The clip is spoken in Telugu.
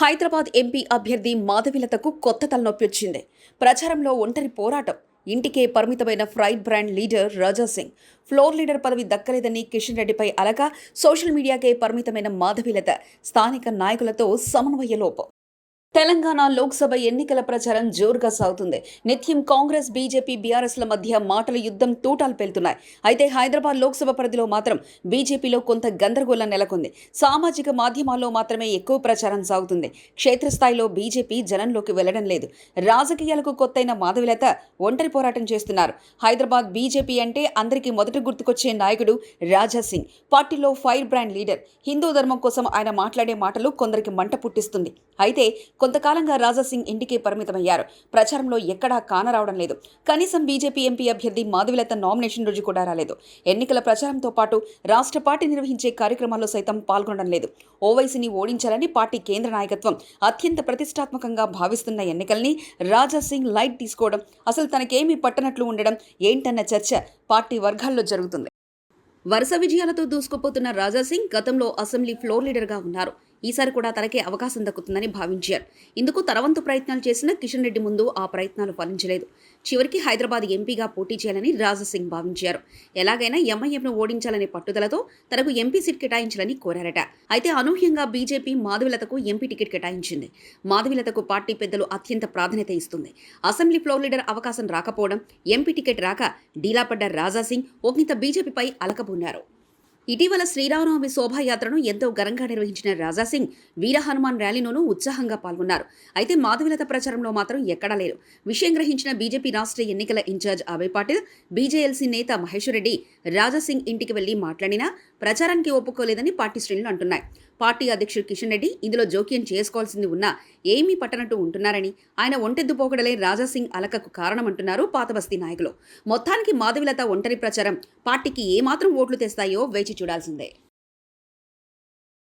హైదరాబాద్ ఎంపీ అభ్యర్థి మాధవిలతకు కొత్త తలనొప్పి వచ్చింది. ప్రచారంలో ఒంటరి పోరాటం. ఇంటికే పరిమితమైన fried brand leader Raja Singh. Floor leader పదవి దక్కలేదని కిషన్ రెడ్డిపై అలగా సోషల్ మీడియాకే పరిమితమైన మాధవిలత స్థానిక నాయకులతో సమన్వయ లోపం. తెలంగాణ లోక్సభ ఎన్నికల ప్రచారం జోరుగా సాగుతుంది. నిత్యం కాంగ్రెస్ బీజేపీ బీఆర్ఎస్ల మధ్య మాటల యుద్ధం తూటాలు పెళ్తున్నాయి అయితే హైదరాబాద్ లోక్సభ పరిధిలో మాత్రం బీజేపీలో కొంత గందరగోళం నెలకొంది. సామాజిక మాధ్యమాల్లో మాత్రమే ఎక్కువ ప్రచారం సాగుతుంది. క్షేత్రస్థాయిలో బీజేపీ జనంలోకి వెళ్ళడం లేదు. రాజకీయాలకు కొత్తైన మాధవిలత ఒంటరి పోరాటం చేస్తున్నారు. హైదరాబాద్ బీజేపీ అంటే అందరికీ మొదట గుర్తుకొచ్చే నాయకుడు రాజా సింగ్. పార్టీలో ఫైర్ బ్రాండ్ లీడర్. హిందూ ధర్మం కోసం ఆయన మాట్లాడే మాటలు కొందరికి మంట పుట్టిస్తుంది. అయితే కొంతకాలంగా రాజాసింగ్ ఇంటికే పరిమితమయ్యారు. ప్రచారంలో ఎక్కడా కానరావడం లేదు. కనీసం బీజేపీ ఎంపీ అభ్యర్థి మాధవిలత నామినేషన్ రోజు కూడా రాలేదు. ఎన్నికల ప్రచారంతో పాటు రాష్ట్ర పార్టీ నిర్వహించే కార్యక్రమాల్లో సైతం పాల్గొనడం లేదు. ఓవైసీని ఓడించాలని పార్టీ కేంద్ర నాయకత్వం అత్యంత ప్రతిష్టాత్మకంగా భావిస్తున్న ఎన్నికల్ని రాజా సింగ్ లైట్ తీసుకోవడం అసలు తనకేమీ పట్టనట్లు ఉండడం ఏంటన్న చర్చ పార్టీ వర్గాల్లో జరుగుతుంది. వరుస విజయాలతో దూసుకుపోతున్న రాజా సింగ్ గతంలో అసెంబ్లీ ఫ్లోర్ లీడర్గా ఉన్నారు. ఈసారి కూడా తనకే అవకాశం దక్కుతుందని భావించారు. ఇందుకు తరవంతు ప్రయత్నాలు చేసిన కిషన్ రెడ్డి ముందు ఆ ప్రయత్నాలు ఫలించలేదు. చివరికి హైదరాబాద్ ఎంపీగా పోటీ చేయాలని రాజా సింగ్ భావించారు. ఎలాగైనా ఎంఐఎంను ఓడించాలనే పట్టుదలతో తనకు ఎంపీ సీట్ కేటాయించాలని కోరారట. అయితే అనూహ్యంగా బీజేపీ మాధవిలతకు ఎంపీ టికెట్ కేటాయించింది. మాధవిలతకు పార్టీ పెద్దలు అత్యంత ప్రాధాన్యత ఇస్తుంది. అసెంబ్లీ ఫ్లోర్ లీడర్ అవకాశం రాకపోవడం ఎంపీ టికెట్ రాక డీలాపడ్డ రాజా సింగ్ ఒకంత బీజేపీపై అలకబున్నారు ఇటీవల శ్రీరామనవమి శోభాయాత్రను ఎంతో ఘనంగా నిర్వహించిన రాజా సింగ్ వీర హనుమాన్ ర్యాలీలోనూ ఉత్సాహంగా పాల్గొన్నారు. అయితే మాధవిలత ప్రచారంలో మాత్రం ఎక్కడా లేరు. విషయం గ్రహించిన బీజేపీ రాష్ట్ర ఎన్నికల ఇన్ఛార్జ్ అభయ్ పాటిల్ బీజేఎల్సీ నేత మహేశ్వరరెడ్డి రెడ్డి రాజా సింగ్ ఇంటికి వెళ్ళి మాట్లాడినా ప్రచారానికి ఒప్పుకోలేదని పార్టీ శ్రేణులు అంటున్నాయి. పార్టీ అధ్యక్షుడు కిషన్ రెడ్డి ఇందులో జోక్యం చేసుకోవాల్సింది ఉన్నా ఏమీ పట్టనట్టు ఉంటున్నారని ఆయన ఒంటెద్దు పోకడలే రాజాసింగ్ అలకకు కారణమంటున్నారు పాతబస్తీ నాయకులు. మొత్తానికి మాధవిలత ఒంటరి ప్రచారం పార్టీకి ఏమాత్రం ఓట్లు తెస్తాయో వేచి చూడాల్సిందే.